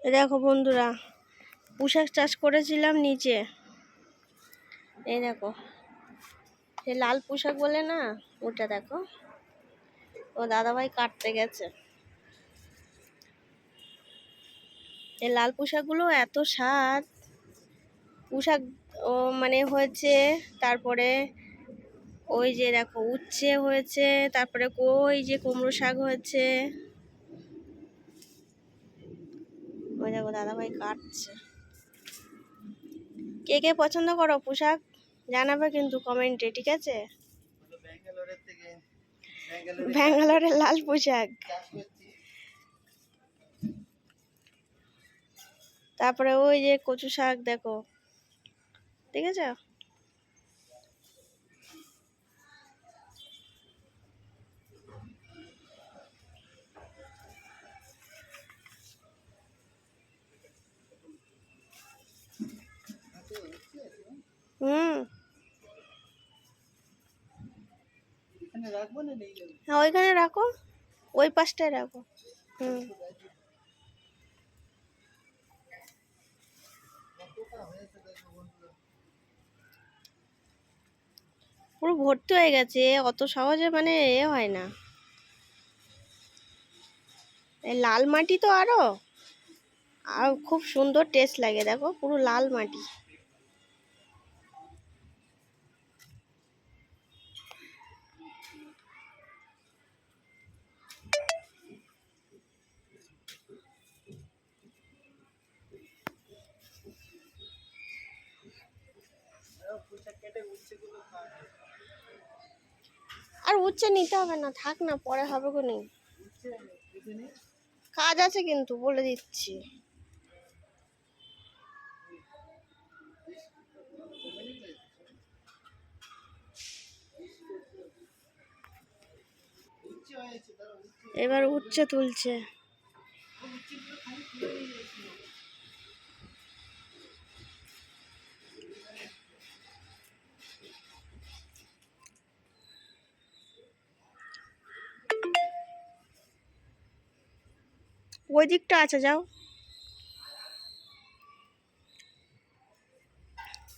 দেখো বন্ধুরা, পোশাক চাষ করেছিলাম নিচে। এই দেখো সে লাল পোশাক বলে না, ওটা দেখো। ও দাদাভাই কাটতে গেছে। এই লাল পোশাকগুলো এত স্বাদ। পোশাক, ও মানে হয়েছে, তারপরে ওই যে দেখো, উচ্ছে হয়েছে, তারপরে ওই যে কুমড়ো শাক হয়েছে ওই দেখো দাদাভাই কাটছে। কে কে পছন্দ করো, পোশাক? জানাবে কিন্তু কমেন্টে, ঠিক আছে? ব্যাঙ্গালোরের লাল পোশাক। তারপরে ওই যে কচু শাক, দেখো। ঠিক আছে? হুম। হ্যাঁ ওইখানে রাখো ওই পাশটায় রাখো। হুম। পুরো ভর্তি হয়ে গেছে অত সহজে মানে এ হয় না। এই লাল মাটি তো আরও আর খুব সুন্দর টেস্ট লাগে দেখো পুরো লাল মাটি। আর উচ্ছে নিতে হবে না, থাক না, পরে হবে উচ্ছে এখানে কাজ আছে কিন্তু, বলে দিচ্ছি। এবার উচ্ছে তুলছে। ওই দিকটা আছে, যাও।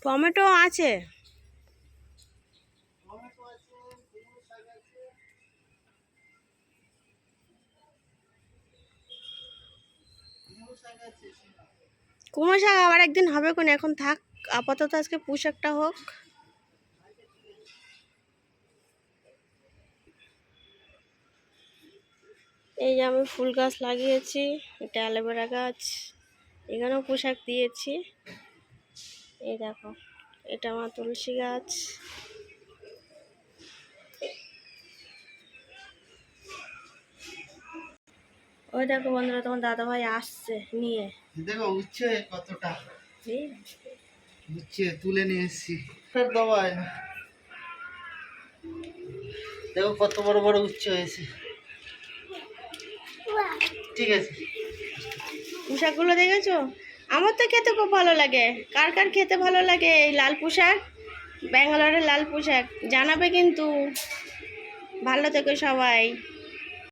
টমেটো আছে। কুমড়ো শাক আবার একদিন হবে কোন? এখন থাক, আপাতত আজকে পুঁশাকটা হোক। এই যে আমি ফুল গাছ লাগিয়েছি এটা অ্যালোভেরা গাছ এখানেও পোশাক দিয়েছি। এই দেখো এটা আমার তুলসী গাছ। ওই দেখো বন্ধুরা তোমার দাদা ভাই আসছে নিয়ে। দেখো উচ্ছে কতটা। উচ্ছে তুলে নিয়ে এসেছি। না। দেখো কত বড় বড় উচ্ছে হয়েছে। ঠিক আছে। পোশাকগুলো দেখেছ? আমার তো খেতে খুব ভালো লাগে। কার কার খেতে ভালো লাগে এই লাল পোশাক? ব্যাঙ্গালোরের লাল পোশাক। জানাবে কিন্তু। ভালো থেকো সবাই।